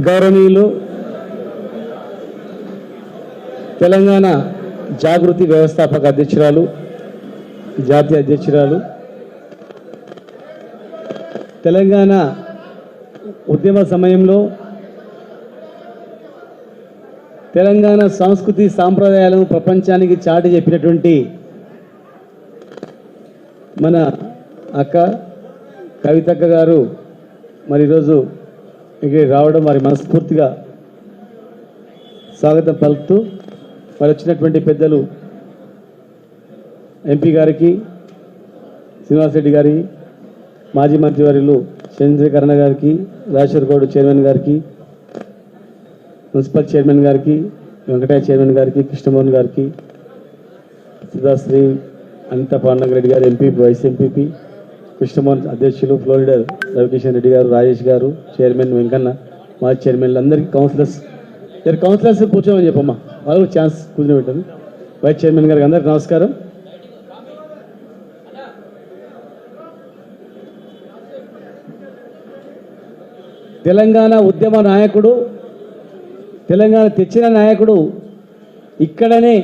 గౌరవనీయులు తెలంగాణ జాగృతి వ్యవస్థాపక అధ్యక్షురాలు జాతీయ అధ్యక్షురాలు తెలంగాణ ఉద్యమ సమయంలో తెలంగాణ సంస్కృతి సాంప్రదాయాలను ప్రపంచానికి చాటి చెప్పినటువంటి మన అక్క కవితక్క గారు మరి ఈరోజు ఇక్కడికి రావడం వారి మనస్ఫూర్తిగా స్వాగతం పలుకుతూ మరి వచ్చినటువంటి పెద్దలు ఎంపీ గారికి శ్రీనివాసరెడ్డి గారి మాజీ మంత్రివర్యులు చంద్రకరణ గారికి రాజేశ్వర గౌడ్ చైర్మన్ గారికి మున్సిపల్ చైర్మన్ గారికి వెంకటయ్య చైర్మన్ గారికి కృష్ణమోహన్ గారికి సుధాశ్రీ అనిత పాండగ రెడ్డి గారు ఎంపీ వైస్ ఎంపీపీ కృష్ణమోహన్ అధ్యక్షులు ఫ్లోరిడర్ రవికిషన్ రెడ్డి గారు రాజేష్ గారు చైర్మన్ వెంకన్న మా చైర్మన్లు అందరికీ కౌన్సిలర్స్. ఇద్దరు కౌన్సిలర్స్ కూర్చోమని చెప్పమ్మా. వాళ్ళు ఛాన్స్ కూర్చొని వైస్ చైర్మన్ గారికి అందరికి నమస్కారం. తెలంగాణ ఉద్యమ నాయకుడు తెలంగాణ తెచ్చిన నాయకుడు ఇక్కడనే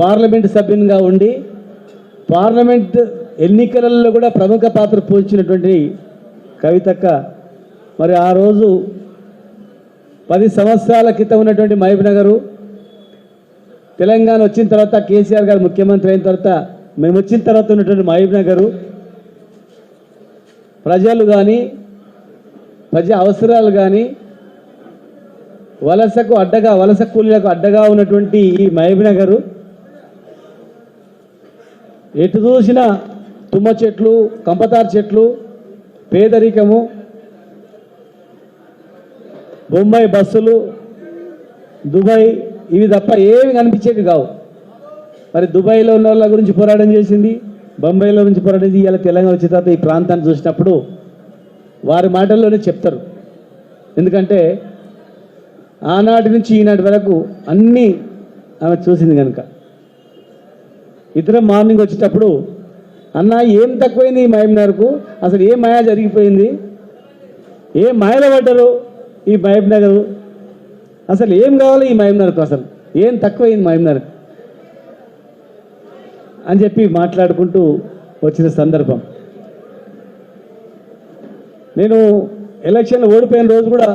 పార్లమెంట్ సభ్యునిగా ఉండి పార్లమెంట్ ఎన్నికలలో కూడా ప్రముఖ పాత్ర పోషించినటువంటి కవితక్క మరి ఆ రోజు పది సంవత్సరాల క్రితం ఉన్నటువంటి మహబూబ్ నగరు తెలంగాణ వచ్చిన తర్వాత కేసీఆర్ గారు ముఖ్యమంత్రి అయిన తర్వాత మేము వచ్చిన తర్వాత ఉన్నటువంటి మహబూబ్ నగరు ప్రజలు కానీ ప్రజా అవసరాలు కానీ వలసకు అడ్డగా వలస కూలీలకు అడ్డగా ఉన్నటువంటి ఈ మహబూబ్ నగరు ఎటు చూసినా తుమ్మ చెట్లు కంపతార్ చెట్లు పేదరికము బొంబాయి బస్సులు దుబాయ్ ఇవి తప్ప ఏమి కనిపించేవి కావు. మరి దుబాయ్లో ఉన్న వాళ్ళ గురించి పోరాటం చేసింది బొంబాయిలో నుంచి పోరాటం చేసి ఇవాళ తెలంగాణ వచ్చిన తర్వాత ఈ ప్రాంతాన్ని చూసినప్పుడు వారి మాటల్లోనే చెప్తారు. ఎందుకంటే ఆనాటి నుంచి ఈనాటి వరకు అన్నీ ఆమె చూసింది కనుక. ఇద్దరం మార్నింగ్ వచ్చేటప్పుడు అన్న ఏం తక్కువైంది ఈ మహబూబ్నగర్కు అసలు ఏ మాయా జరిగిపోయింది? ఏ మాయలో పడ్డరు ఈ మహబూబ్నగర్ అసలు ఏం కావాలి ఈ మహబూబ్నగర్కు అసలు? ఏం తక్కువైంది మహబూబ్నగర్కు అని చెప్పి మాట్లాడుకుంటూ వచ్చిన సందర్భం. నేను ఎలక్షన్లో ఓడిపోయిన రోజు కూడా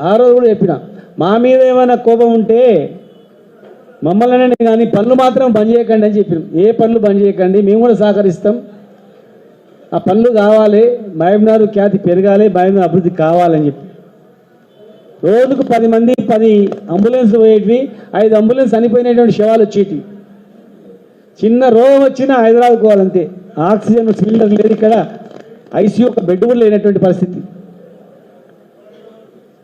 ఆ రోజు కూడా చెప్పిన మా మీద ఏమైనా కోపం ఉంటే మమ్మల్ని కానీ పనులు మాత్రం బంద్ చేయకండి అని చెప్పినాం. ఏ పనులు బంద్ చేయకండి మేము కూడా సహకరిస్తాం. ఆ పనులు కావాలి మహబూబ్నగర్ ఖ్యాతి పెరగాలి మహబూబ్నగర్ అభివృద్ధి కావాలని చెప్పి. రోజుకు పది మంది పది అంబులెన్స్ పోయేటివి ఐదు అంబులెన్స్ చనిపోయినటువంటి శవాలు వచ్చేటివి. చిన్న రోగం వచ్చినా హైదరాబాద్ పోవాలంతే. ఆక్సిజన్ సిలిండర్ లేదు ఇక్కడ. ఐసీయూ ఒక బెడ్ కూడా లేనటువంటి పరిస్థితి.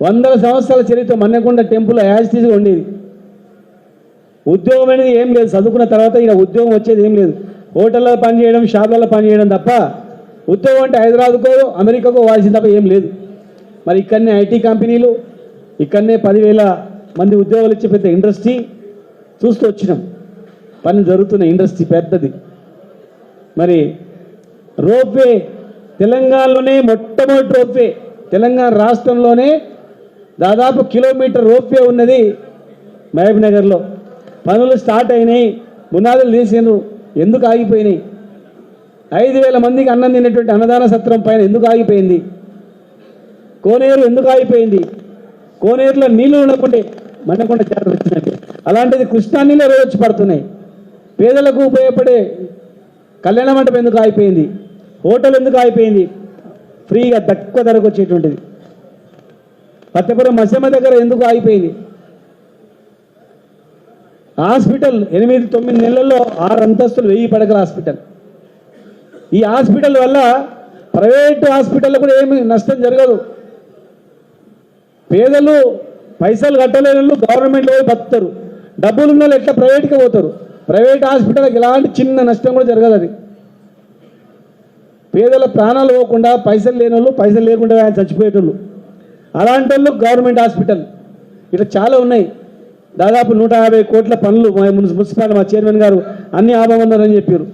వందల సంవత్సరాల చరిత్ర మన్నకుండా టెంపుల్ యాజిటీస్గా ఉండేది. ఉద్యోగం అనేది ఏం లేదు చదువుకున్న తర్వాత ఇక ఉద్యోగం వచ్చేది ఏం లేదు. హోటల్లో పనిచేయడం షాపులలో పనిచేయడం తప్ప ఉద్యోగం అంటే హైదరాబాద్కో అమెరికాకో వాల్సింది తప్ప ఏం లేదు. మరి ఇక్కడనే ఐటీ కంపెనీలు ఇక్కడనే పదివేల మంది ఉద్యోగాలు ఇచ్చే పెద్ద ఇండస్ట్రీ చూస్తూ వచ్చినాం. పని జరుగుతున్న ఇండస్ట్రీ పెద్దది. మరి రోప్వే తెలంగాణలోనే మొట్టమొదటి రోప్వే తెలంగాణ రాష్ట్రంలోనే దాదాపు కిలోమీటర్ రోప్వే ఉన్నది మహబూబ్ నగర్లో పనులు స్టార్ట్ అయినాయి. పునాదులు తీసిండ్రు ఎందుకు ఆగిపోయినాయి? ఐదు వేల మందికి అన్నం తినేటువంటి అన్నదాన సత్రం పైన ఎందుకు ఆగిపోయింది? కోనేరు ఎందుకు ఆగిపోయింది? కోనేరులో నీళ్ళు ఉండకుంటే మండకుండా జాగ్రత్త వచ్చినట్టు అలాంటిది కృష్ణా నీళ్ళు రోజు పడుతున్నాయి. పేదలకు ఉపయోగపడే కళ్యాణ మండపం ఎందుకు ఆగిపోయింది? హోటల్ ఎందుకు ఆగిపోయింది? ఫ్రీగా తక్కువ ధరకు వచ్చేటువంటిది. పత్తపురం మసమ్మ దగ్గర ఎందుకు ఆగిపోయింది? హాస్పిటల్ ఎనిమిది తొమ్మిది నెలల్లో ఆరు అంతస్తులు వెయ్యి పడకల హాస్పిటల్. ఈ హాస్పిటల్ వల్ల ప్రైవేట్ హాస్పిటల్లో కూడా ఏమి నష్టం జరగదు. పేదలు పైసలు కట్టలేని వాళ్ళు గవర్నమెంట్లో పోయి బతుకుతారు. డబ్బులు ఉన్న వాళ్ళు ఎట్లా ప్రైవేట్కి పోతారు? ప్రైవేట్ హాస్పిటల్కి ఎలాంటి చిన్న నష్టం కూడా జరగదు అది. పేదల ప్రాణాలు పోకుండా పైసలు లేని వాళ్ళు పైసలు లేకుండా ఆయన చచ్చిపోయేటోళ్ళు. అలాంటి వాళ్ళు గవర్నమెంట్ హాస్పిటల్. ఇట్లా చాలా ఉన్నాయి. దాదాపు నూట యాభై కోట్ల పనులు మా మున్సిపాలిటీ మా చైర్మన్ గారు అన్ని ఆపమన్నారని చెప్పారు.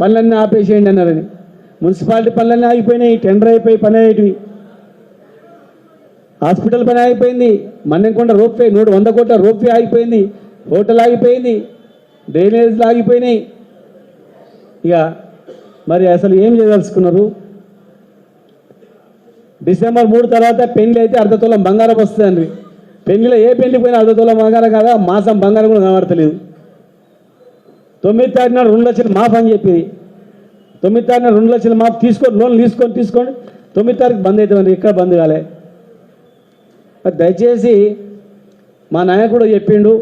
పనులన్నీ ఆపేసేయండి అన్నారని. మున్సిపాలిటీ పనులన్నీ ఆగిపోయినాయి టెండర్ అయిపోయి పని అయ్యేటివి హాస్పిటల్ పని ఆగిపోయింది మన్నెంకొండ రోప్వే నూట వంద కోట్ల రోప్వే ఆగిపోయింది హోటల్ ఆగిపోయింది డ్రైనేజ్లు ఆగిపోయినాయి. ఇక మరి అసలు ఏం చేయదలుచుకున్నారు? డిసెంబర్ మూడు తర్వాత పెళ్ళి అయితే అర్ధతులం బంగారం బంగారం వస్తుందండి పెళ్ళిలో ఏ పెళ్ళి పోయినా అర్ధ తులం బంగారం కాదా? మాసం బంగారం కూడా కనబడతలేదు. తొమ్మిది తారీఖు నాడు రెండు లక్షలు మాఫ్ అని చెప్పింది తొమ్మిది తారీఖు నాడు రెండు లక్షలు మాఫ్ తీసుకొని లోన్ తీసుకొని తీసుకోండి తొమ్మిది తారీఖు బంద్ అవుతామండి ఇక్కడ బంద్ కాలే? మరి దయచేసి మా నాయకుడు చెప్పిండు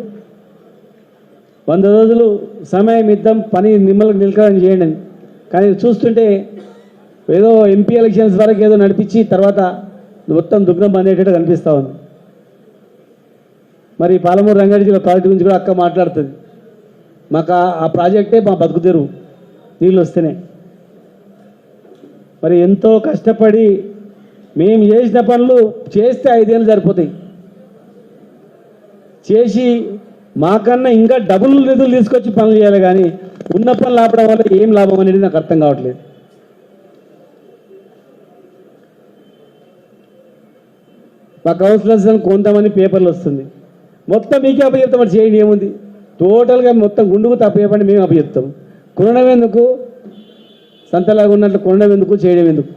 వంద రోజులు సమయం ఇద్దాం పని మిమ్మల్ని నిలకడం చేయండి అని. కానీ చూస్తుంటే ఏదో ఎంపీ ఎలక్షన్స్ వరకు ఏదో నడిపించి తర్వాత మొత్తం దుగ్గం బంద్ అయ్యేటట్టు కనిపిస్తూ ఉంది. మరి పాలమూరు రంగారెడ్డి జిల్లా ప్రాజెక్ట్ గురించి కూడా అక్క మాట్లాడుతుంది. మాకు ఆ- ప్రాజెక్టే మా బతుకు తెరువు. నీళ్ళు వస్తేనే. మరి ఎంతో కష్టపడి మేము చేసిన పనులు చేస్తే ఐదేళ్ళు సరిపోతాయి. చేసి మాకన్నా ఇంకా డబుల్ నిధులు తీసుకొచ్చి పనులు చేయాలి కానీ ఉన్న పనులు ఆపడం వల్ల ఏం లాభం అనేది నాకు అర్థం కావట్లేదు. మా కౌన్సిలర్స్ కొంతమంది పేపర్లు వస్తుంది. మొత్తం మీకే అప్పచెప్తాం మరి చేయండి ఏముంది? టోటల్గా మొత్తం గుండుకు తప్పేపండి మేము అప్పచెప్తాం. కొనడం ఎందుకు సంతలాగా ఉన్నట్లు కొనడం ఎందుకు చేయడం ఎందుకు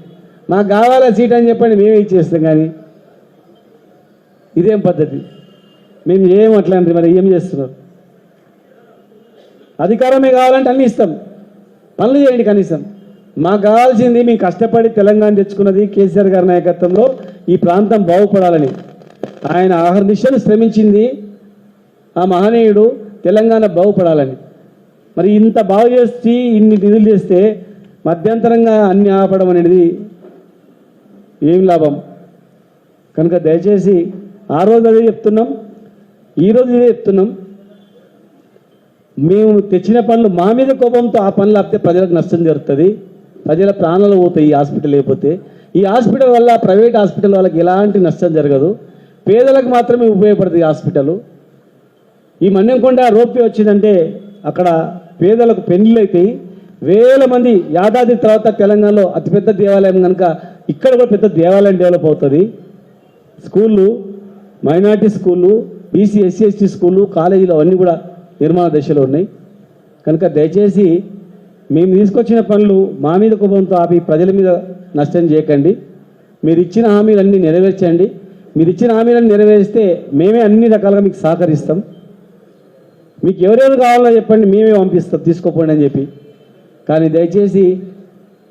మాకు కావాలా సీట్ అని చెప్పండి మేమే ఇచ్చేస్తాం కానీ. ఇదేం పద్ధతి? మేము ఏం అట్లాంటి మరి ఏం చేస్తున్నారు? అధికారమే కావాలంటే అన్నీ ఇస్తాం. పనులు చేయండి కనీసం. మాకు కావాల్సింది మేము కష్టపడి తెలంగాణ తెచ్చుకున్నది కేసీఆర్ గారి నాయకత్వంలో ఈ ప్రాంతం బాగుపడాలని. ఆయన ఆహర్నిశలు శ్రమించింది ఆ మహనీయుడు తెలంగాణ బాగుపడాలని. మరి ఇంత బాగు చేసి ఇన్ని నిధులు చేస్తే మధ్యంతరంగా అన్ని ఆపడం అనేది ఏం లాభం? కనుక దయచేసి ఆ రోజు అదే చెప్తున్నాం ఈరోజు ఇదే చెప్తున్నాం. మేము తెచ్చిన పనులు మా మీద కోపంతో ఆ పనులు ఆపితే ప్రజలకు నష్టం జరుగుతుంది. ప్రజల ప్రాణాలు పోతాయి ఈ హాస్పిటల్ లేకపోతే. ఈ హాస్పిటల్ వల్ల ప్రైవేట్ హాస్పిటల్ వాళ్ళకి ఎలాంటి నష్టం జరగదు. పేదలకు మాత్రమే ఉపయోగపడుతుంది ఈ హాస్పిటల్. ఈ మన్యంకొండ రోప్వే వచ్చిందంటే అక్కడ పేదలకు పెళ్ళిళ్ళు అవుతాయి వేల మంది యాదాద్రి తర్వాత తెలంగాణలో అతిపెద్ద దేవాలయం కనుక ఇక్కడ కూడా పెద్ద దేవాలయం డెవలప్ అవుతుంది. స్కూళ్ళు మైనార్టీ స్కూళ్ళు బీసీ ఎస్సీ ఎస్టీ స్కూళ్ళు కాలేజీలు అవన్నీ కూడా నిర్మాణ దశలో ఉన్నాయి. కనుక దయచేసి మేము తీసుకొచ్చిన పనులు మా మీద కోపంతో ఆపి ప్రజల మీద నష్టం చేయకండి. మీరు ఇచ్చిన హామీలన్నీ నెరవేర్చండి. మీరు ఇచ్చిన హామీలను నెరవేరిస్తే మేమే అన్ని రకాలుగా మీకు సహకరిస్తాం. మీకు ఎవరెవరు కావాలో చెప్పండి మేమే పంపిస్తాం తీసుకోపోండి అని చెప్పి. కానీ దయచేసి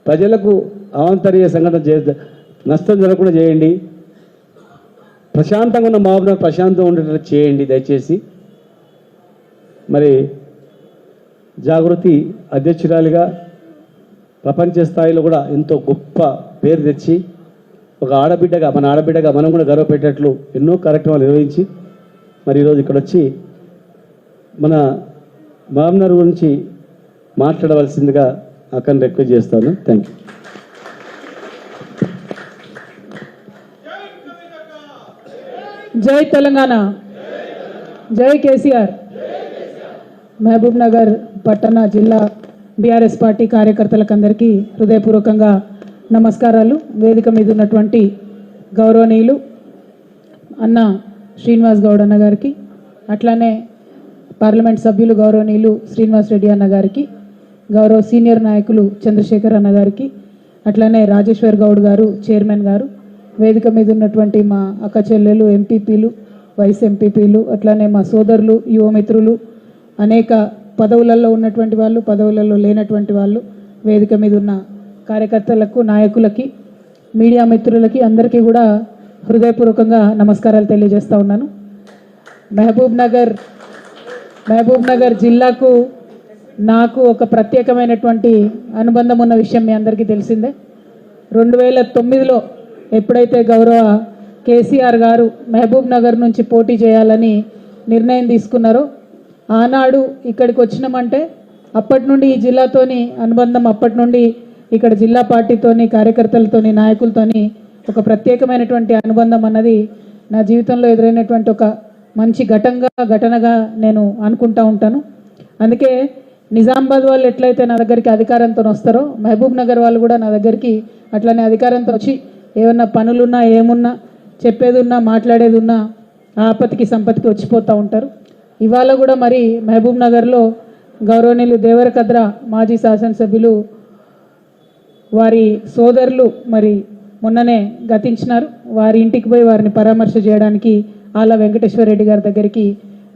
ప్రజలకు అవాంతరీయ సంఘటన చే నష్టం జరగకుండా చేయండి. ప్రశాంతంగా ఉన్న మాబున ప్రశాంతంగా ఉండేటట్టు చేయండి దయచేసి. మరి జాగృతి అధ్యక్షురాలిగా ప్రపంచ స్థాయిలో కూడా ఎంతో గొప్ప పేరు తెచ్చి ఒక ఆడబిడ్డగా మన ఆడబిడ్డగా మనం కూడా గర్వపెట్టేట్లు ఎన్నో కార్యక్రమాలు నిర్వహించి మరి ఈరోజు ఇక్కడ వచ్చి మన మహబూబ్నగర్ గురించి మాట్లాడవలసిందిగా అక్కడ రిక్వెస్ట్ చేస్తాను. థ్యాంక్ యూ జై తెలంగాణ. జై కేసీఆర్. మహబూబ్ నగర్ పట్టణ జిల్లా బీఆర్ఎస్ పార్టీ కార్యకర్తలకు అందరికీ హృదయపూర్వకంగా నమస్కారాలు. వేదిక మీద ఉన్నటువంటి గౌరవనీయులు అన్న శ్రీనివాస్ గౌడ్ అన్న గారికి అట్లానే పార్లమెంట్ సభ్యులు గౌరవనీయులు శ్రీనివాస్ రెడ్డి అన్న గారికి గౌరవ సీనియర్ నాయకులు చంద్రశేఖర్ అన్న గారికి అట్లానే రాజేశ్వర్ గౌడ్ గారు చైర్మన్ గారు వేదిక మీద ఉన్నటువంటి మా అక్క చెల్లెలు ఎంపీపీలు వైస్ ఎంపీపీలు అట్లానే మా సోదరులు యువమిత్రులు అనేక పదవులలో ఉన్నటువంటి వాళ్ళు పదవులలో లేనటువంటి వాళ్ళు వేదిక మీద ఉన్న కార్యకర్తలకు నాయకులకి మీడియా మిత్రులకి అందరికీ కూడా హృదయపూర్వకంగా నమస్కారాలు తెలియజేస్తూ ఉన్నాను. మహబూబ్ నగర్ మహబూబ్ నగర్ జిల్లాకు నాకు ఒక ప్రత్యేకమైనటువంటి అనుబంధం ఉన్న విషయం మీ అందరికీ తెలిసిందే. రెండు వేల తొమ్మిదిలో ఎప్పుడైతే గౌరవ కేసీఆర్ గారు మహబూబ్ నగర్ నుంచి పోటీ చేయాలని నిర్ణయం తీసుకున్నారో ఆనాడు ఇక్కడికి వచ్చినామంటే అప్పటి నుండి ఈ జిల్లాతోని అనుబంధం అప్పటి నుండి ఇక్కడ జిల్లా పార్టీతోని కార్యకర్తలతోని నాయకులతోని ఒక ప్రత్యేకమైనటువంటి అనుబంధం అన్నది నా జీవితంలో ఎదురైనటువంటి ఒక మంచి ఘటంగా ఘటనగా నేను అనుకుంటా ఉంటాను. అందుకే నిజామాబాద్ వాళ్ళు ఎట్లయితే నా దగ్గరికి అధికారంతో వస్తారో మహబూబ్ నగర్ వాళ్ళు కూడా నా దగ్గరికి అట్లనే అధికారంతో వచ్చి ఏమన్నా పనులున్నా ఏమున్నా చెప్పేది ఉన్నా మాట్లాడేది ఉన్నా ఆపత్తికి సంపత్తికి వచ్చిపోతూ ఉంటారు. ఇవాళ కూడా మరి మహబూబ్ నగర్లో గౌరవనీయులు దేవరకద్ర మాజీ శాసనసభ్యులు వారి సోదరులు మరి మొన్ననే గతించినారు. వారి ఇంటికి పోయి వారిని పరామర్శ చేయడానికి ఆల వెంకటేశ్వర రెడ్డి గారి దగ్గరికి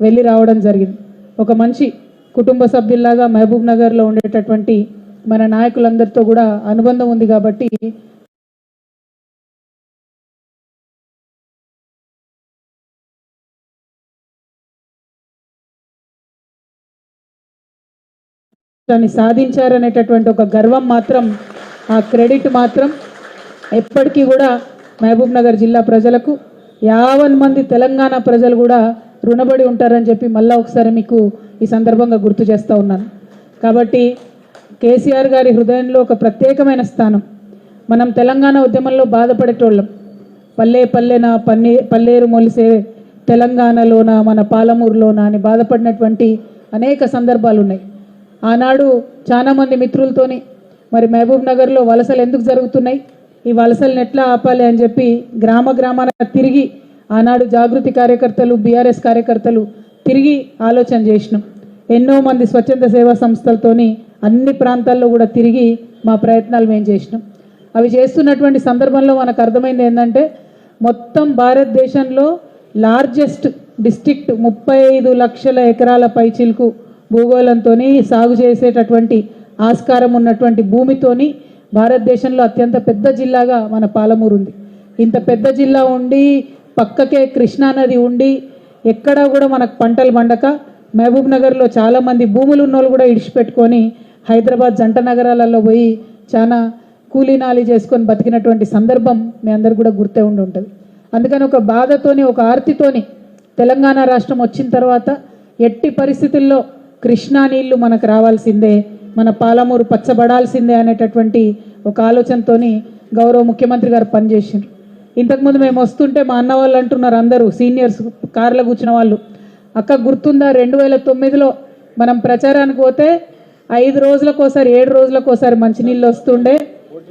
వెళ్ళి రావడం జరిగింది. ఒక మంచి కుటుంబ సభ్యుల్లాగా మహబూబ్ నగర్లో ఉండేటటువంటి మన నాయకులందరితో కూడా అనుబంధం ఉంది కాబట్టి దాన్ని సాధించారనేటటువంటి ఒక గర్వం మాత్రం ఆ క్రెడిట్ మాత్రం ఎప్పటికీ కూడా మహబూబ్ నగర్ జిల్లా ప్రజలకు యావన్ మంది తెలంగాణ ప్రజలు కూడా రుణపడి ఉంటారని చెప్పి మళ్ళీ ఒకసారి మీకు ఈ సందర్భంగా గుర్తు చేస్తూ ఉన్నాను. కాబట్టి కేసీఆర్ గారి హృదయంలో ఒక ప్రత్యేకమైన స్థానం. మనం తెలంగాణ ఉద్యమంలో బాధపడేటోళ్ళం. పల్లె పల్లెన పన్నే పల్లేరు మొలిసే తెలంగాణలోన మన పాలమూరులోన అని బాధపడినటువంటి అనేక సందర్భాలు ఉన్నాయి ఆనాడు చాలామంది మిత్రులతోని మరి మహబూబ్ నగర్లో వలసలు ఎందుకు జరుగుతున్నాయి? ఈ వలసలను ఎట్లా ఆపాలి అని చెప్పి గ్రామ గ్రామాన తిరిగి ఆనాడు జాగృతి కార్యకర్తలు బీఆర్ఎస్ కార్యకర్తలు తిరిగి ఆలోచన చేసినాం. ఎన్నో మంది స్వచ్ఛంద సేవా సంస్థలతోని అన్ని ప్రాంతాల్లో కూడా తిరిగి మా ప్రయత్నాలు మేము చేసినాం. అవి చేస్తున్నటువంటి సందర్భంలో మనకు అర్థమైంది ఏంటంటే మొత్తం భారతదేశంలో లార్జెస్ట్ డిస్టిక్ట్ ముప్పై ఐదు లక్షల ఎకరాల పైచిలకు భూగోళంతో సాగు చేసేటటువంటి ఆస్కారం ఉన్నటువంటి భూమితోని భారతదేశంలో అత్యంత పెద్ద జిల్లాగా మన పాలమూరు ఉంది. ఇంత పెద్ద జిల్లా ఉండి పక్కకే కృష్ణానది ఉండి ఎక్కడా కూడా మనకు పంటలు పండక మహబూబ్ నగర్లో చాలామంది భూములు ఉన్నోళ్ళు కూడా ఇడిచిపెట్టుకొని హైదరాబాద్ జంట నగరాలలో పోయి చాలా కూలీనాలి చేసుకొని బతికినటువంటి సందర్భం మీ అందరు కూడా గుర్తే ఉండి ఉంటుంది. అందుకని ఒక బాధతోని ఒక ఆర్తితోని తెలంగాణ రాష్ట్రం వచ్చిన తర్వాత ఎట్టి పరిస్థితుల్లో కృష్ణా నీళ్ళు మనకు రావాల్సిందే మన పాలమూరు పచ్చబడాల్సిందే అనేటటువంటి ఒక ఆలోచనతోని గౌరవ ముఖ్యమంత్రి గారు పనిచేసారు ఇంతకుముందు మేము వస్తుంటే మా అన్న వాళ్ళు అంటున్నారు అందరూ సీనియర్స్ కార్లో కూర్చున్న వాళ్ళు. అక్క గుర్తుందా రెండు వేల తొమ్మిదిలో మనం ప్రచారానికి పోతే ఐదు రోజులకోసారి ఏడు రోజులకోసారి మంచినీళ్ళు వస్తుండే.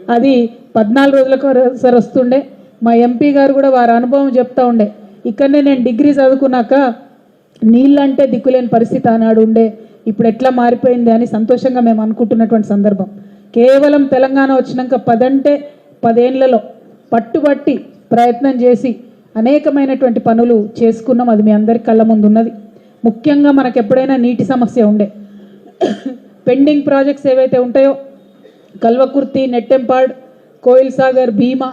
అది పద్నాలుగు రోజులకు ఒకసారి వస్తుండే. మా ఎంపీ గారు కూడా వారి అనుభవం చెప్తా ఉండే. ఇక్కడనే నేను డిగ్రీ చదువుకున్నాక నీళ్ళంటే దిక్కులేని పరిస్థితి ఆనాడు ఉండే. ఇప్పుడు ఎట్లా మారిపోయింది అని సంతోషంగా మేము అనుకుంటున్నటువంటి సందర్భం. కేవలం తెలంగాణ వచ్చినాక పదంటే పదేళ్ళలో పట్టుబట్టి ప్రయత్నం చేసి అనేకమైనటువంటి పనులు చేసుకున్నాం. అది మీ అందరి కళ్ళ ముందు ఉన్నది ముఖ్యంగా మనకు ఎప్పుడైనా నీటి సమస్య ఉండే. పెండింగ్ ప్రాజెక్ట్స్ ఏవైతే ఉంటాయో కల్వకుర్తి నెట్టెంపాడ్ కోయిల్ సాగర్ భీమా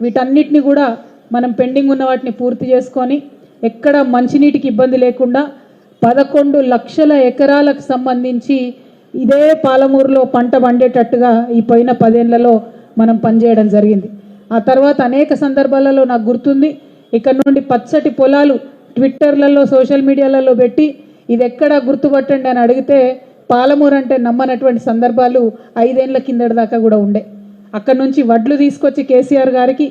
వీటన్నిటిని కూడా మనం పెండింగ్ ఉన్న వాటిని పూర్తి చేసుకొని ఎక్కడ మంచినీటికి ఇబ్బంది లేకుండా పదకొండు లక్షల ఎకరాలకు సంబంధించి ఇదే పాలమూరులో పంట పండేటట్టుగా ఈ పోయిన పదేళ్ళలో మనం పనిచేయడం జరిగింది. ఆ తర్వాత అనేక సందర్భాలలో నాకు గుర్తుంది. ఇక్కడ నుండి పచ్చటి పొలాలు ట్విట్టర్లలో సోషల్ మీడియాలలో పెట్టి ఇది ఎక్కడ గుర్తుపట్టండి అని అడిగితే పాలమూరు అంటే నమ్మనటువంటి సందర్భాలు ఐదేళ్ళ కిందటి దాకా కూడా ఉండే. అక్కడ నుంచి వడ్లు తీసుకొచ్చి కేసీఆర్ గారికి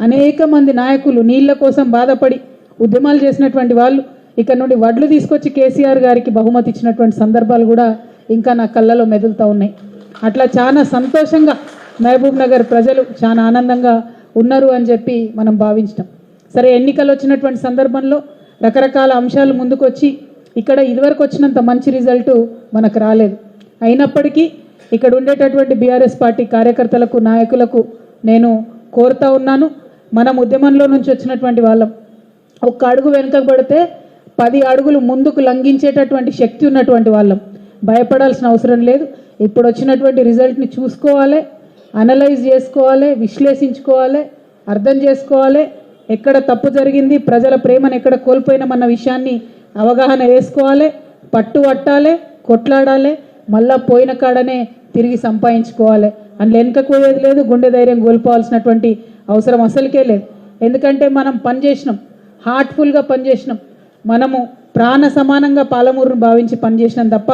అనేక మంది నాయకులు నీళ్ళ కోసం బాధపడి ఉద్యమాలు చేసినటువంటి వాళ్ళు ఇక్కడ నుండి వడ్లు తీసుకొచ్చి కేసీఆర్ గారికి బహుమతి ఇచ్చినటువంటి సందర్భాలు కూడా ఇంకా నా కళ్ళలో మెదులుతూ ఉన్నాయి. అట్లా చాలా సంతోషంగా మహబూబ్ నగర్ ప్రజలు చాలా ఆనందంగా ఉన్నారు అని చెప్పి మనం భావించినాం సరే ఎన్నికలు వచ్చినటువంటి సందర్భంలో రకరకాల అంశాలు ముందుకొచ్చి ఇక్కడ ఇదివరకు వచ్చినంత మంచి రిజల్ట్ మనకు రాలేదు. అయినప్పటికీ ఇక్కడ ఉండేటటువంటి బీఆర్ఎస్ పార్టీ కార్యకర్తలకు నాయకులకు నేను కోరుతా ఉన్నాను. మనం ఉద్యమంలో నుంచి వచ్చినటువంటి వాళ్ళం. ఒక్క అడుగు వెనుక పడితే పది అడుగులు ముందుకు లంఘించేటటువంటి శక్తి ఉన్నటువంటి వాళ్ళం. భయపడాల్సిన అవసరం లేదు. ఇప్పుడు వచ్చినటువంటి రిజల్ట్ని చూసుకోవాలి అనలైజ్ చేసుకోవాలి విశ్లేషించుకోవాలి అర్థం చేసుకోవాలి. ఎక్కడ తప్పు జరిగింది ప్రజల ప్రేమను ఎక్కడ కోల్పోయినామన్న విషయాన్ని అవగాహన వేసుకోవాలి పట్టుపట్టాలి కొట్లాడాలి మళ్ళా పోయిన కాడనే తిరిగి సంపాదించుకోవాలి. అందులో వెనకపోయేది లేదు గుండె ధైర్యం కోల్పోవాల్సినటువంటి అవసరం అసలుకే లేదు. ఎందుకంటే మనం పని చేసినాం హార్ట్ఫుల్గా పనిచేసినాం. మనము ప్రాణ సమానంగా పాలమూరును భావించి పనిచేసినాం తప్ప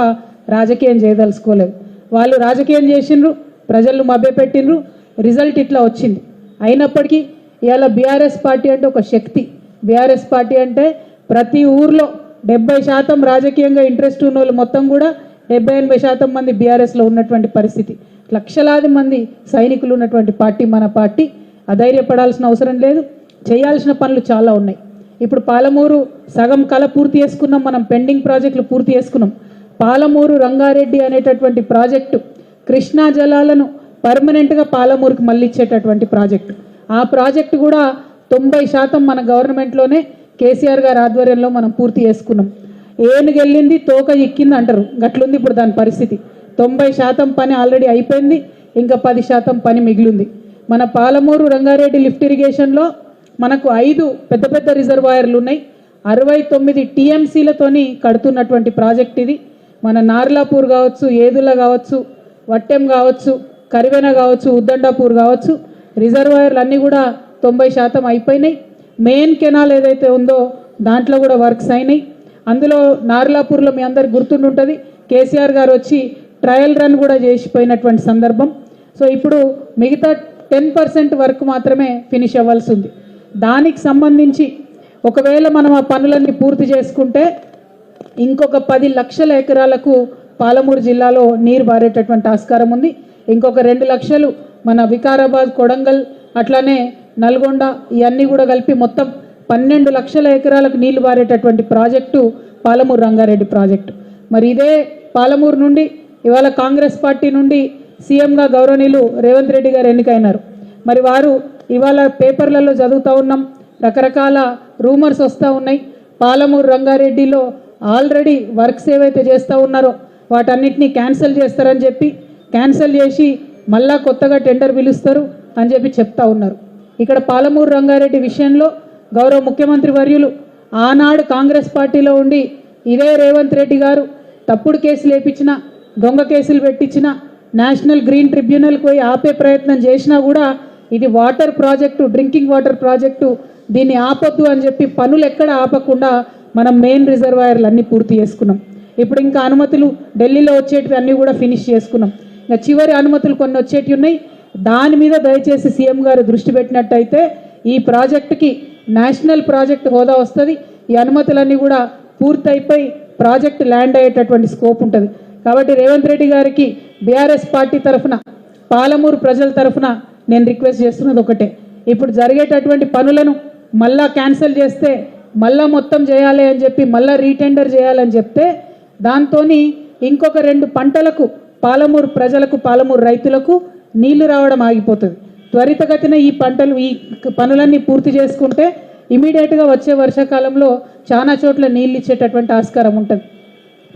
రాజకీయం చేయదలుచుకోలేదు. వాళ్ళు రాజకీయం చేసిండ్రు ప్రజలను మభ్యపెట్టిండ్రు రిజల్ట్ ఇట్లా వచ్చింది. అయినప్పటికీ ఇవాళ బీఆర్ఎస్ పార్టీ అంటే ఒక శక్తి. బీఆర్ఎస్ పార్టీ అంటే ప్రతి ఊర్లో డెబ్బై శాతం రాజకీయంగా ఇంట్రెస్ట్ ఉన్న వాళ్ళు మొత్తం కూడా డెబ్బై ఎనభై శాతం మంది బీఆర్ఎస్లో ఉన్నటువంటి పరిస్థితి. లక్షలాది మంది సైనికులు ఉన్నటువంటి పార్టీ మన పార్టీ. అధైర్యపడాల్సిన అవసరం లేదు. చేయాల్సిన పనులు చాలా ఉన్నాయి. ఇప్పుడు పాలమూరు సగం కళ పూర్తి చేసుకున్నాం మనం పెండింగ్ ప్రాజెక్టులు పూర్తి చేసుకున్నాం. పాలమూరు రంగారెడ్డి అనేటటువంటి ప్రాజెక్టు కృష్ణా జలాలను పర్మనెంట్గా పాలమూరుకి మళ్ళిచ్చేటటువంటి ప్రాజెక్టు. ఆ ప్రాజెక్టు కూడా తొంభై శాతం మన గవర్నమెంట్లోనే కేసీఆర్ గారి ఆధ్వర్యంలో మనం పూర్తి చేసుకున్నాం. ఏనుగెళ్ళింది తోక ఎక్కింది అంటారు. గట్లుంది ఇప్పుడు దాని పరిస్థితి. తొంభై శాతం పని ఆల్రెడీ అయిపోయింది ఇంకా పది శాతం పని మిగిలింది. మన పాలమూరు రంగారెడ్డి లిఫ్ట్ ఇరిగేషన్లో మనకు ఐదు పెద్ద పెద్ద రిజర్వాయర్లు ఉన్నాయి. అరవై తొమ్మిది టీఎంసీలతోని కడుతున్నటువంటి ప్రాజెక్ట్ ఇది. మన నార్లాపూర్ కావచ్చు ఏదుల కావచ్చు వట్టెం కావచ్చు కరివెన కావచ్చు ఉద్దండాపూర్ కావచ్చు రిజర్వాయర్లు అన్నీ కూడా తొంభై శాతం అయిపోయినాయి. మెయిన్ కెనాల్ ఏదైతే ఉందో దాంట్లో కూడా వర్క్స్ అయినాయి. అందులో నార్లాపూర్లో మీ అందరికి గుర్తుండుంటుంది. కేసీఆర్ గారు వచ్చి ట్రయల్ రన్ కూడా చేసిపోయినటువంటి సందర్భం. సో ఇప్పుడు మిగతా టెన్ పర్సెంట్ వర్క్ మాత్రమే ఫినిష్ అవ్వాల్సి ఉంది. దానికి సంబంధించి ఒకవేళ మనం ఆ పనులన్నీ పూర్తి చేసుకుంటే ఇంకొక పది లక్షల ఎకరాలకు పాలమూరు జిల్లాలో నీరు బారేటటువంటి ఆస్కారం ఉంది. ఇంకొక రెండు లక్షలు మన వికారాబాద్ కొడంగల్ అట్లానే నల్గొండ ఇవన్నీ కూడా కలిపి మొత్తం పన్నెండు లక్షల ఎకరాలకు నీళ్ళు బారేటటువంటి ప్రాజెక్టు పాలమూరు రంగారెడ్డి ప్రాజెక్టు. మరి ఇదే పాలమూరు నుండి ఇవాళ కాంగ్రెస్ పార్టీ నుండి సీఎంగా గౌరవనీయులు రేవంత్ రెడ్డి గారు ఎన్నికైనారు. మరి వారు ఇవాళ పేపర్లలో చదువుతూ ఉన్నాం. రకరకాల రూమర్స్ వస్తూ ఉన్నాయి. పాలమూరు రంగారెడ్డిలో ఆల్రెడీ వర్క్స్ ఏవైతే చేస్తూ ఉన్నారో వాటన్నిటినీ క్యాన్సిల్ చేస్తారని చెప్పి క్యాన్సిల్ చేసి మళ్ళా కొత్తగా టెండర్ పిలుస్తారు అని చెప్పి చెప్తా ఉన్నారు. ఇక్కడ పాలమూరు రంగారెడ్డి విషయంలో గౌరవ ముఖ్యమంత్రి వర్యులు ఆనాడు కాంగ్రెస్ పార్టీలో ఉండి ఇదే రేవంత్ రెడ్డి గారు తప్పుడు కేసులు వేపించిన దొంగ కేసులు పెట్టించిన నేషనల్ గ్రీన్ ట్రిబ్యునల్కి పోయి ఆపే ప్రయత్నం చేసినా కూడా ఇది water project drinking water project. దీన్ని ఆపొద్దు అని చెప్పి పనులు ఎక్కడ ఆపకుండా మనం మెయిన్ రిజర్వాయర్లు అన్నీ పూర్తి చేసుకున్నాం. ఇప్పుడు ఇంకా అనుమతులు ఢిల్లీలో వచ్చేటివి అన్నీ కూడా ఫినిష్ చేసుకున్నాం. ఇంకా చివరి అనుమతులు కొన్ని వచ్చేటివి ఉన్నాయి. దాని మీద దయచేసి సీఎం గారు దృష్టి పెట్టినట్టయితే ఈ ప్రాజెక్టుకి నేషనల్ ప్రాజెక్ట్ హోదా వస్తుంది. ఈ అనుమతులన్నీ కూడా పూర్తయిపోయి ప్రాజెక్ట్ ల్యాండ్ అయ్యేటటువంటి స్కోప్ ఉంటుంది. కాబట్టి రేవంత్ రెడ్డి గారికి బీఆర్ఎస్ పార్టీ తరఫున పాలమూరు ప్రజల తరఫున నేను రిక్వెస్ట్ చేస్తున్నది ఒకటే. ఇప్పుడు జరిగేటటువంటి పనులను మళ్ళా క్యాన్సిల్ చేస్తే మళ్ళా మొత్తం చేయాలి అని చెప్పి మళ్ళా రీటెండర్ చేయాలని చెప్తే దాంతోని ఇంకొక రెండు పంటలకు పాలమూరు ప్రజలకు పాలమూరు రైతులకు నీళ్ళు రావడం ఆగిపోతుంది. త్వరితగతిన ఈ పంటలు ఈ పనులన్నీ పూర్తి చేసుకుంటే ఇమీడియట్గా వచ్చే వర్షాకాలంలో చాలా చోట్ల నీళ్ళు ఇచ్చేటటువంటి ఆస్కారం ఉంటుంది.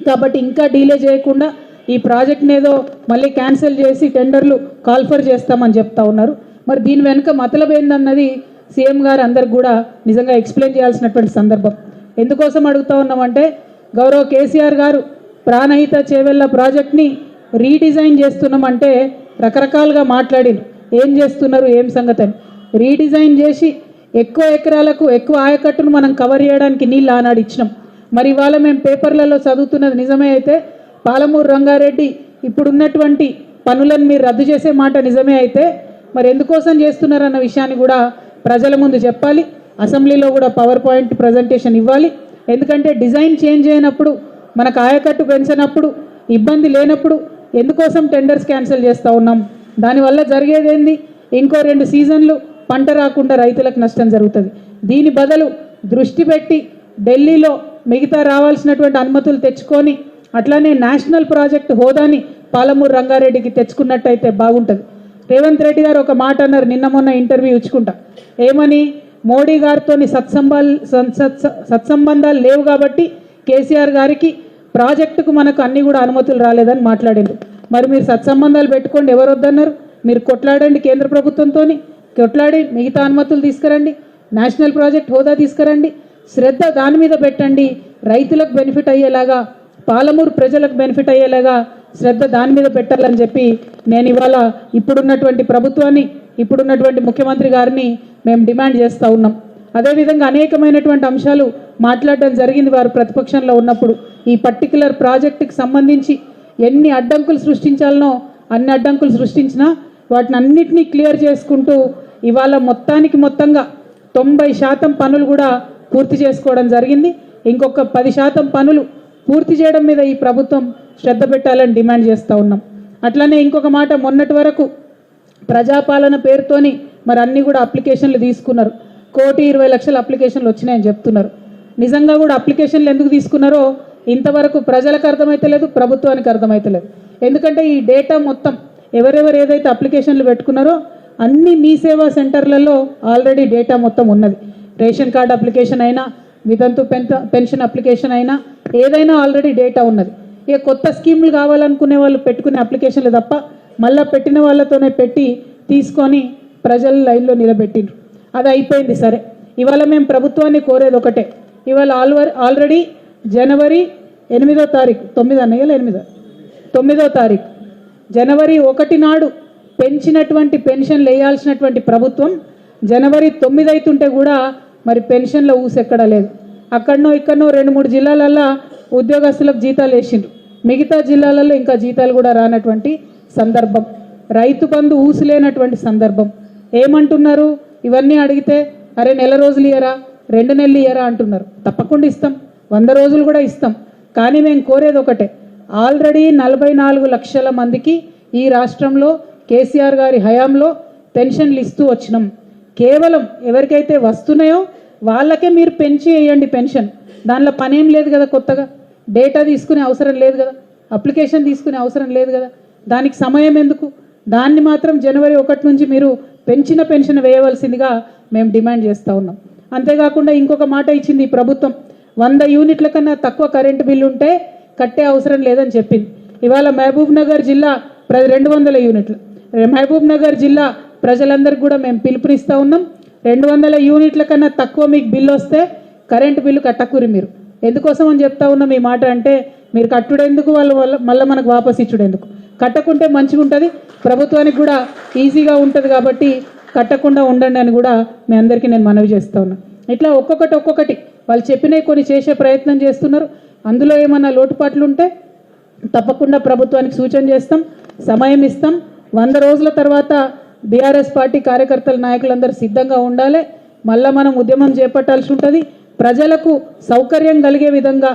కాబట్టి ఇంకా డీలే చేయకుండా ఈ ప్రాజెక్ట్ని ఏదో మళ్ళీ క్యాన్సిల్ చేసి టెండర్లు కాల్ఫర్ చేస్తామని చెప్తా ఉన్నారు. మరి దీని వెనుక మతలబ్ ఏందన్నది సీఎం గారు అందరికి కూడా నిజంగా ఎక్స్ప్లెయిన్ చేయాల్సినటువంటి సందర్భం. ఎందుకోసం అడుగుతా ఉన్నామంటే గౌరవ కేసీఆర్ గారు ప్రాణహిత చేవెళ్ళ ప్రాజెక్ట్ని రీడిజైన్ చేస్తున్నామంటే రకరకాలుగా మాట్లాడిను ఏం చేస్తున్నారు ఏం సంగతి అని రీడిజైన్ చేసి ఎక్కువ ఎకరాలకు ఎక్కువ ఆయకట్టును మనం కవర్ చేయడానికి నీళ్ళు ఆనాడు ఇచ్చినాం. మరి ఇవాళ మేము పేపర్లలో చదువుతున్నది నిజమే అయితే పాలమూరు రంగారెడ్డి ఇప్పుడున్నటువంటి పనులను మీరు రద్దు చేసే మాట నిజమే అయితే మరి ఎందుకోసం చేస్తున్నారన్న విషయాన్ని కూడా ప్రజల ముందు చెప్పాలి. అసెంబ్లీలో కూడా పవర్ పాయింట్ ప్రజెంటేషన్ ఇవ్వాలి. ఎందుకంటే డిజైన్ చేంజ్ అయినప్పుడు మనకు ఆయకట్టు పెంచినప్పుడు ఇబ్బంది లేనప్పుడు ఎందుకోసం టెండర్స్ క్యాన్సిల్ చేస్తూ ఉన్నాం? దానివల్ల జరిగేది ఏంది? ఇంకో రెండు సీజన్లు పంట రాకుండా రైతులకు నష్టం జరుగుతుంది. దీని బదులు దృష్టి పెట్టి ఢిల్లీలో మిగతా రావాల్సినటువంటి అనుమతులు తెచ్చుకొని అట్లానే నేషనల్ ప్రాజెక్ట్ హోదాని పాలమూరు రంగారెడ్డికి తెచ్చుకున్నట్టయితే బాగుంటుంది. రేవంత్ రెడ్డి గారు ఒక మాట అన్నారు నిన్న మొన్న ఇంటర్వ్యూ ఇచ్చుకుంటా. ఏమని? మోడీ గారితో సత్సంబాల్ సత్సంబంధాలు లేవు కాబట్టి కేసీఆర్ గారికి ప్రాజెక్టుకు మనకు అన్ని కూడా అనుమతులు రాలేదని మాట్లాడిండు. మరి మీరు సత్సంబంధాలు పెట్టుకోండి ఎవరు వద్దన్నారు? మీరు కొట్లాడండి కేంద్ర ప్రభుత్వంతో కొట్లాడి మిగతా అనుమతులు తీసుకురండి. నేషనల్ ప్రాజెక్ట్ హోదా తీసుకురండి. శ్రద్ధ దాని మీద పెట్టండి. రైతులకు బెనిఫిట్ అయ్యేలాగా పాలమూరు ప్రజలకు బెనిఫిట్ అయ్యేలాగా శ్రద్ధ దాని మీద పెట్టాలని చెప్పి నేను ఇవాళ ఇప్పుడున్నటువంటి ప్రభుత్వాన్ని ఇప్పుడున్నటువంటి ముఖ్యమంత్రి గారిని మేము డిమాండ్ చేస్తూ ఉన్నాం. అదేవిధంగా అనేకమైనటువంటి అంశాలు మాట్లాడడం జరిగింది వారు ప్రతిపక్షంలో ఉన్నప్పుడు. ఈ పర్టికులర్ ప్రాజెక్టుకి సంబంధించి ఎన్ని అడ్డంకులు సృష్టించాలనో అన్ని అడ్డంకులు సృష్టించినా వాటిని అన్నిటినీ క్లియర్ చేసుకుంటూ ఇవాళ మొత్తానికి మొత్తంగా తొంభై శాతం పనులు కూడా పూర్తి చేసుకోవడం జరిగింది. ఇంకొక పది శాతం పనులు పూర్తి చేయడం మీద ఈ ప్రభుత్వం శ్రద్ధ పెట్టాలని డిమాండ్ చేస్తూ ఉన్నాం. అట్లనే ఇంకొక మాట మొన్నటి వరకు ప్రజాపాలన పేరుతోని మరి అన్ని కూడా అప్లికేషన్లు తీసుకున్నారు. కోటి ఇరవై లక్షల అప్లికేషన్లు వచ్చినాయని చెప్తున్నారు. నిజంగా కూడా అప్లికేషన్లు ఎందుకు తీసుకున్నారో ఇంతవరకు ప్రజలకు అర్థమైతలేదు ప్రభుత్వానికి అర్థమైతలేదు ఎందుకంటే ఈ డేటా మొత్తం ఎవరెవరు ఏదైతే అప్లికేషన్లు పెట్టుకున్నారో అన్ని మీ సేవా సెంటర్లలో ఆల్రెడీ డేటా మొత్తం ఉన్నది. రేషన్ కార్డ్ అప్లికేషన్ అయినా వితంతు పెన్ పెన్షన్ అప్లికేషన్ అయినా ఏదైనా ఆల్రెడీ డేటా ఉన్నది. ఇక కొత్త స్కీములు కావాలనుకునే వాళ్ళు పెట్టుకునే అప్లికేషన్లు తప్ప మళ్ళీ పెట్టిన వాళ్ళతోనే పెట్టి తీసుకొని ప్రజలు లైన్లో నిలబెట్టిండ్రు. అది అయిపోయింది సరే. ఇవాళ మేము ప్రభుత్వాన్ని కోరేది ఒకటే. ఇవాళ ఆల్వర్ ఆల్రెడీ జనవరి ఎనిమిదో తారీఖు తొమ్మిది అన్నయ్యలు ఎనిమిదో? తొమ్మిదో తారీఖు. జనవరి ఒకటి నాడు పెంచినటువంటి పెన్షన్లు వేయాల్సినటువంటి ప్రభుత్వం జనవరి తొమ్మిది అవుతుంటే కూడా మరి పెన్షన్లో ఊసెక్కడా లేదు. అక్కడనో ఇక్కడనో రెండు మూడు జిల్లాలల్లో ఉద్యోగస్తులకు జీతాలు వేసిండ్రు. మిగతా జిల్లాలలో ఇంకా జీతాలు కూడా రానటువంటి సందర్భం. రైతు బంధు ఊసులేనటువంటి సందర్భం. ఏమంటున్నారు? ఇవన్నీ అడిగితే అరే నెల రోజులు ఇయ్యరా? రెండు నెలలు ఇయ్యరా? అంటున్నారు. తప్పకుండా ఇస్తాం. వంద రోజులు కూడా ఇస్తాం. కానీ మేము కోరేది ఒకటే. ఆల్రెడీ నలభై నాలుగు లక్షల మందికి ఈ రాష్ట్రంలో కేసీఆర్ గారి హయాంలో పెన్షన్లు ఇస్తూ వచ్చినాం. కేవలం ఎవరికైతే వస్తున్నాయో వాళ్ళకే మీరు పెంచి వేయండి పెన్షన్. దానిలో పనేం లేదు కదా కొత్తగా. డేటా తీసుకునే అవసరం లేదు కదా. అప్లికేషన్ తీసుకునే అవసరం లేదు కదా. దానికి సమయం ఎందుకు? దాన్ని మాత్రం జనవరి ఒకటి నుంచి మీరు పెంచిన పెన్షన్ వేయవలసిందిగా మేము డిమాండ్ చేస్తూ ఉన్నాం. అంతేకాకుండా ఇంకొక మాట ఇచ్చింది ఈ ప్రభుత్వం. వంద యూనిట్ల కన్నా తక్కువ కరెంటు బిల్లు ఉంటే కట్టే అవసరం లేదని చెప్పింది. ఇవాళ మహబూబ్ నగర్ జిల్లా ప్ర రెండు వందల యూనిట్లు. మహబూబ్ నగర్ జిల్లా ప్రజలందరికీ కూడా మేము పిలుపునిస్తూ ఉన్నాం. రెండు వందల యూనిట్ల కన్నా తక్కువ మీకు బిల్లు వస్తే కరెంటు బిల్లు కట్టకూరి మీరు. ఎందుకోసం అని చెప్తా ఉన్నాం ఈ మాట అంటే మీరు కట్టుడెందుకు వాళ్ళు వల్ల మళ్ళీ మనకు వాపస్ ఇచ్చుడెందుకు? కట్టకుంటే మంచిగా ఉంటుంది ప్రభుత్వానికి కూడా ఈజీగా ఉంటుంది కాబట్టి కట్టకుండా ఉండండి అని కూడా మీ అందరికీ నేను మనవి చేస్తా ఉన్నా. ఇట్లా ఒక్కొక్కటి ఒక్కొక్కటి వాళ్ళు చెప్పినవి కొన్ని చేసే ప్రయత్నం చేస్తున్నారు. అందులో ఏమన్నా లోటుపాట్లు ఉంటే తప్పకుండా ప్రభుత్వానికి సూచన చేస్తాం సమయం ఇస్తాం. వంద రోజుల తర్వాత బీఆర్ఎస్ పార్టీ కార్యకర్తల నాయకులందరూ సిద్ధంగా ఉండాలి. మళ్ళా మనం ఉద్యమం చేపట్టాల్సి ఉంటుంది. ప్రజలకు సౌకర్యం కలిగే విధంగా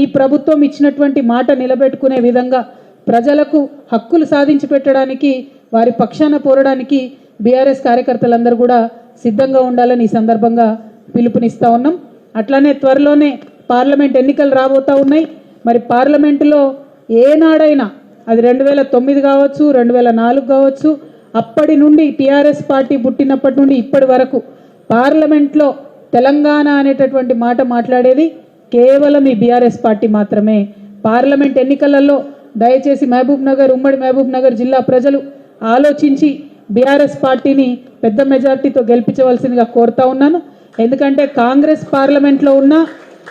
ఈ ప్రభుత్వం ఇచ్చినటువంటి మాట నిలబెట్టుకునే విధంగా ప్రజలకు హక్కులు సాధించి పెట్టడానికి వారి పక్షాన పోరడానికి బీఆర్ఎస్ కార్యకర్తలందరూ కూడా సిద్ధంగా ఉండాలని ఈ సందర్భంగా పిలుపునిస్తూ ఉన్నాం. అట్లానే త్వరలోనే పార్లమెంట్ ఎన్నికలు రాబోతా ఉన్నాయి. మరి పార్లమెంటులో ఏనాడైనా అది రెండు వేల తొమ్మిది కావచ్చు రెండు వేల నాలుగు కావచ్చు అప్పటి నుండి టీఆర్ఎస్ పార్టీ పుట్టినప్పటి నుండి ఇప్పటి వరకు పార్లమెంట్లో తెలంగాణ అనేటటువంటి మాట మాట్లాడేది కేవలం ఈ బీఆర్ఎస్ పార్టీ మాత్రమే. పార్లమెంట్ ఎన్నికలలో దయచేసి మహబూబ్ నగర్ ఉమ్మడి మహబూబ్ నగర్ జిల్లా ప్రజలు ఆలోచించి బీఆర్ఎస్ పార్టీని పెద్ద మెజార్టీతో గెలిపించవలసిందిగా కోరుతా ఉన్నాను. ఎందుకంటే కాంగ్రెస్ పార్లమెంట్లో ఉన్న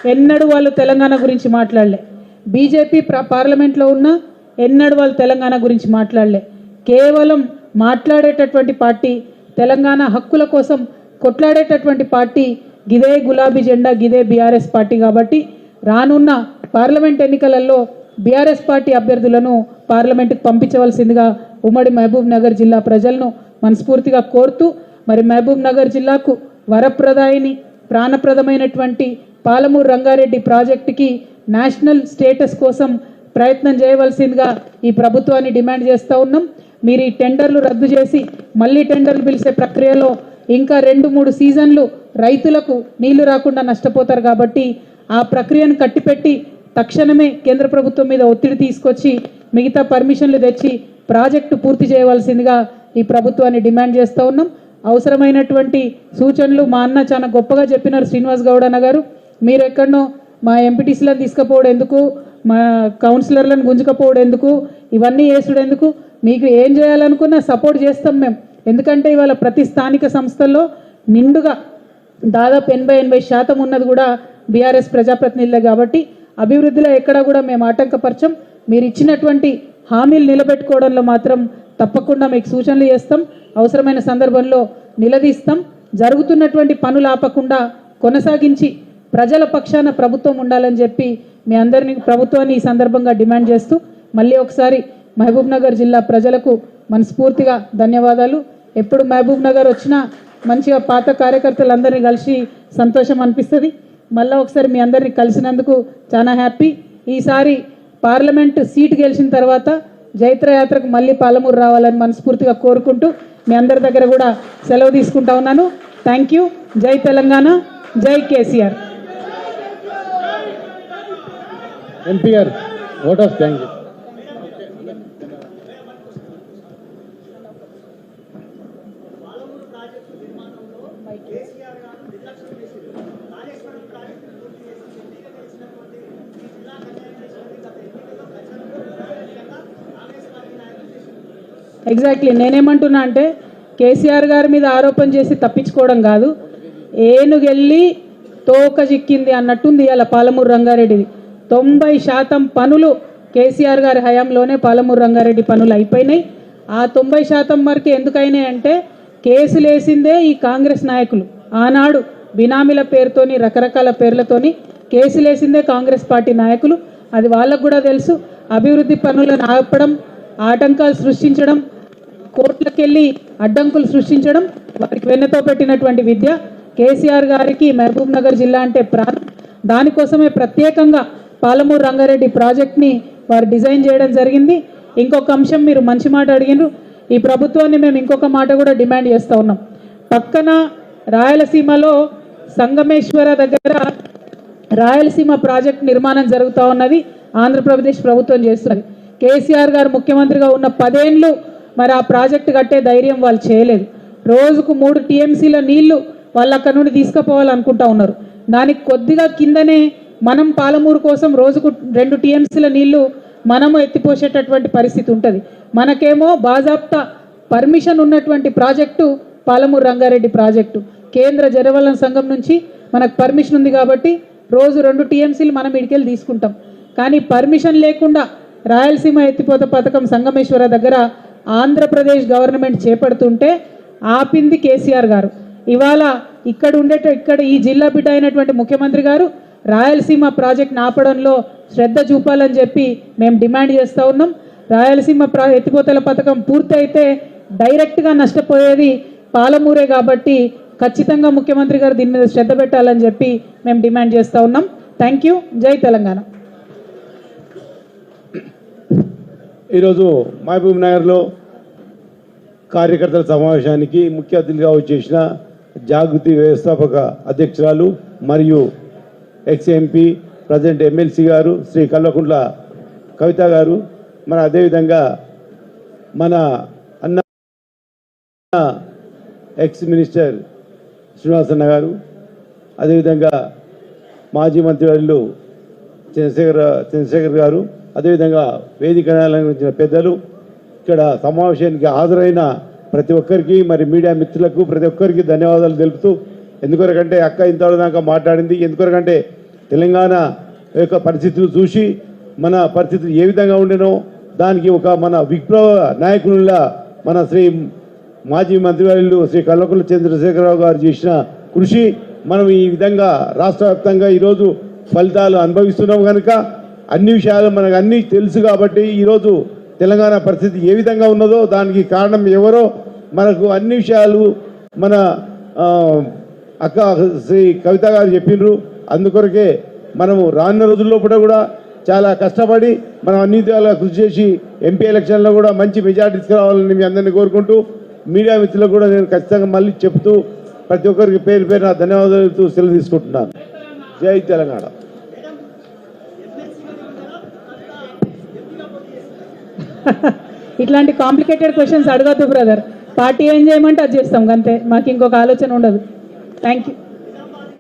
ఎన్నడూ వాళ్ళు తెలంగాణ గురించి మాట్లాడలే. బీజేపీ ప్ర- పార్లమెంట్లో ఉన్న ఎన్నడూ వాళ్ళు తెలంగాణ గురించి మాట్లాడలే. కేవలం మాట్లాడేటటువంటి పార్టీ తెలంగాణ హక్కుల కోసం కొట్లాడేటటువంటి పార్టీ గిదే గులాబీ జెండా గిదే బీఆర్ఎస్ పార్టీ కాబట్టి రానున్న పార్లమెంట్ ఎన్నికలలో బీఆర్ఎస్ పార్టీ అభ్యర్థులను పార్లమెంటుకు పంపించవలసిందిగా ఉమ్మడి మహబూబ్ నగర్ జిల్లా ప్రజలను మనస్ఫూర్తిగా కోరుతూ మరి మహబూబ్ నగర్ జిల్లాకు వరప్రదాయిని ప్రాణప్రదమైనటువంటి పాలమూరు రంగారెడ్డి ప్రాజెక్టుకి నేషనల్ స్టేటస్ కోసం ప్రయత్నం చేయవలసిందిగా ఈ ప్రభుత్వాన్ని డిమాండ్ చేస్తూ ఉన్నాం. మీరు ఈ టెండర్లు రద్దు చేసి మళ్ళీ టెండర్లు పిలిచే ప్రక్రియలో ఇంకా రెండు మూడు సీజన్లు రైతులకు నీళ్ళు రాకుండా నష్టపోతారు కాబట్టి ఆ ప్రక్రియను కట్టిపెట్టి తక్షణమే కేంద్ర ప్రభుత్వం మీద ఒత్తిడి తీసుకొచ్చి మిగతా పర్మిషన్లు తెచ్చి ప్రాజెక్టు పూర్తి చేయవలసిందిగా ఈ ప్రభుత్వాన్ని డిమాండ్ చేస్తూ ఉన్నాం. అవసరమైనటువంటి సూచనలు మా అన్న చాలా గొప్పగా చెప్పినారు శ్రీనివాస్ గౌడ్ అన్న గారు. మీరు ఎక్కడనో మా ఎంపీటీసీలను తీసుకుపోవడం ఎందుకు? మా కౌన్సిలర్లను గుంజుకపోవడం ఎందుకు? ఇవన్నీ వేసుడు ఎందుకు? మీకు ఏం చేయాలనుకున్నా సపోర్ట్ చేస్తాం మేము. ఎందుకంటే ఇవాళ ప్రతి స్థానిక సంస్థల్లో నిండుగా దాదాపు ఎనభై ఎనభై శాతం ఉన్నది కూడా బీఆర్ఎస్ ప్రజాప్రతినిధులే కాబట్టి అభివృద్ధిలో ఎక్కడా కూడా మేము ఆటంకపరచం. మీరు ఇచ్చినటువంటి హామీలు నిలబెట్టుకోవడంలో మాత్రం తప్పకుండా మీకు సూచనలు చేస్తాం. అవసరమైన సందర్భంలో నిలదీస్తాం. జరుగుతున్నటువంటి పనులు ఆపకుండా కొనసాగించి ప్రజల పక్షాన ప్రభుత్వం ఉండాలని చెప్పి మీ అందరినీ ప్రభుత్వాన్ని ఈ సందర్భంగా డిమాండ్ చేస్తూ మళ్ళీ ఒకసారి మహబూబ్ నగర్ జిల్లా ప్రజలకు మనస్ఫూర్తిగా ధన్యవాదాలు. ఎప్పుడు మహబూబ్ నగర్ వచ్చినా మంచిగా పాత కార్యకర్తలందరినీ కలిసి సంతోషం అనిపిస్తుంది. మళ్ళీ ఒకసారి మీ అందరినీ కలిసినందుకు చాలా హ్యాపీ. ఈసారి పార్లమెంట్ సీటు గెలిచిన తర్వాత జైత్రయాత్రకు మళ్ళీ పాలమూరు రావాలని మనస్ఫూర్తిగా కోరుకుంటూ మీ అందరి దగ్గర కూడా సెలవు తీసుకుంటా ఉన్నాను. Thank you. జై తెలంగాణ. జై KCR. MPR vote of thank you. Exactly నేనేమంటున్నా అంటే కేసీఆర్ గారి మీద ఆరోపణ చేసి తప్పించుకోవడం కాదు. ఏనుగెళ్ళి తోక చిక్కింది అన్నట్టుంది అలా పాలమూరు రంగారెడ్డిది. తొంభై శాతం పనులు కేసీఆర్ గారి హయాంలోనే పాలమూరు రంగారెడ్డి పనులు అయిపోయినాయి. ఆ తొంభై శాతం వరకు ఎందుకైనాయి అంటే కేసులు వేసిందే ఈ కాంగ్రెస్ నాయకులు. ఆనాడు బినామీల పేరుతోని రకరకాల పేర్లతోని కేసులు వేసిందే కాంగ్రెస్ పార్టీ నాయకులు. అది వాళ్ళకు కూడా తెలుసు. అభివృద్ధి పనులను ఆపడం ఆటంకాలు సృష్టించడం కోర్టులకెళ్ళి అడ్డంకులు సృష్టించడం వారికి వెన్నతో పెట్టినటువంటి విద్య. కేసీఆర్ గారికి మహబూబ్ నగర్ జిల్లా అంటే ప్రాణం. దానికోసమే ప్రత్యేకంగా పాలమూరు రంగారెడ్డి ప్రాజెక్ట్ని వారు డిజైన్ చేయడం జరిగింది. ఇంకొక అంశం మీరు మంచి మాట అడిగినారు. ఈ ప్రభుత్వాన్ని మేము ఇంకొక మాట కూడా డిమాండ్ చేస్తూ ఉన్నాం. పక్కన రాయలసీమలో సంగమేశ్వర దగ్గర రాయలసీమ ప్రాజెక్ట్ నిర్మాణం జరుగుతూ ఉన్నది. ఆంధ్రప్రదేశ్ ప్రభుత్వం చేస్తున్నది. కేసీఆర్ గారు ముఖ్యమంత్రిగా ఉన్న పదేండ్లు మరి ఆ ప్రాజెక్ట్ కట్టే ధైర్యం వాళ్ళు చేయలేదు. రోజుకు మూడు టీఎంసీల నీళ్ళు వాళ్ళు అక్కడ నుండి తీసుకుపోవాలనుకుంటా ఉన్నారు. దానికి కొద్దిగా కిందనే మనం పాలమూరు కోసం రోజుకు రెండు టీఎంసీల నీళ్ళు మనము ఎత్తిపోసేటటువంటి పరిస్థితి ఉంటుంది. మనకేమో బాజాప్త పర్మిషన్ ఉన్నటువంటి ప్రాజెక్టు పాలమూరు రంగారెడ్డి ప్రాజెక్టు. కేంద్ర జలవనరుల సంఘం నుంచి మనకు పర్మిషన్ ఉంది కాబట్టి రోజు రెండు టీఎంసీలు మనం ఇడికెళ్ళి తీసుకుంటాం. కానీ పర్మిషన్ లేకుండా రాయలసీమ ఎత్తిపోత పథకం సంగమేశ్వర దగ్గర ఆంధ్రప్రదేశ్ గవర్నమెంట్ చేపడుతుంటే ఆపింది కేసీఆర్ గారు. ఇవాళ ఇక్కడ ఉండేట ఇక్కడ ఈ జిల్లా బిడ్డ అయినటువంటి ముఖ్యమంత్రి గారు రాయలసీమ ప్రాజెక్ట్ ఆపడంలో శ్రద్ధ చూపాలని చెప్పి మేము డిమాండ్ చేస్తూ ఉన్నాం. రాయలసీమ ప్రా ఎత్తిపోతల పథకం పూర్తయితే డైరెక్ట్గా నష్టపోయేది పాలమూరే కాబట్టి ఖచ్చితంగా ముఖ్యమంత్రి గారు దీని మీద శ్రద్ధ పెట్టాలని చెప్పి మేము డిమాండ్ చేస్తూ ఉన్నాం. Thank you. జై తెలంగాణ. ఈరోజు మహబూబ్ నగర్లో కార్యకర్తల సమావేశానికి ముఖ్య అతిథిగా వచ్చేసిన జాగృతి వ్యవస్థాపక అధ్యక్షురాలు మరియు ఎక్స్ఎంపీ ప్రజెంట్ ఎమ్మెల్సీ గారు శ్రీ కల్వకుంట్ల కవిత గారు మన అదేవిధంగా మన అన్న ఎక్స్ మినిస్టర్ శ్రీనివాసన్న గారు అదేవిధంగా మాజీ మంత్రివర్యులు చంద్రశేఖర్ చంద్రశేఖర్ గారు అదేవిధంగా వేదిక అలంకరించిన పెద్దలు ఇక్కడ సమావేశానికి హాజరైన ప్రతి ఒక్కరికి మరి మీడియా మిత్రులకు ప్రతి ఒక్కరికి ధన్యవాదాలు తెలుపుతూ ఎందుకొరకంటే అక్క ఇంతవరదాకా మాట్లాడింది ఎందుకొరకంటే తెలంగాణ యొక్క పరిస్థితులు చూసి మన పరిస్థితులు ఏ విధంగా ఉండేనో దానికి ఒక మన విప్లవ నాయకునిలా మన శ్రీ మాజీ మంత్రివర్యులు శ్రీ కల్వకుల చంద్రశేఖరరావు గారు చేసిన కృషి మనం ఈ విధంగా రాష్ట్ర వ్యాప్తంగా ఈరోజు ఫలితాలు అనుభవిస్తున్నాం కనుక అన్ని విషయాలు మనకు అన్నీ తెలుసు కాబట్టి ఈరోజు తెలంగాణ పరిస్థితి ఏ విధంగా ఉన్నదో దానికి కారణం ఎవరో మనకు అన్ని విషయాలు మన అక్క శ్రీ కవిత గారు చెప్పిండ్రు అందుకొరకే మనము రానున్న రోజుల్లో కూడా కూడా చాలా కష్టపడి మనం అన్ని విధాలుగా కృషి చేసి ఎంపీ ఎలక్షన్లో కూడా మంచి మెజార్టీ తీసుకురావాలని మీ అందరినీ కోరుకుంటూ మీడియా మిత్రులకు కూడా నేను ఖచ్చితంగా మళ్ళీ చెప్తూ ప్రతి ఒక్కరికి పేరు పేరు నా ధన్యవాదాలు సెలవు తీసుకుంటున్నాను. జై తెలంగాణ. ఇట్లాంటి కాంప్లికేటెడ్ క్వశ్చన్స్ అడగద్దు బ్రదర్ పార్టీ ఏం చేయమంటే అది చేస్తాం అంతే. మాకు ఇంకొక ఆలోచన ఉండదు. Thank you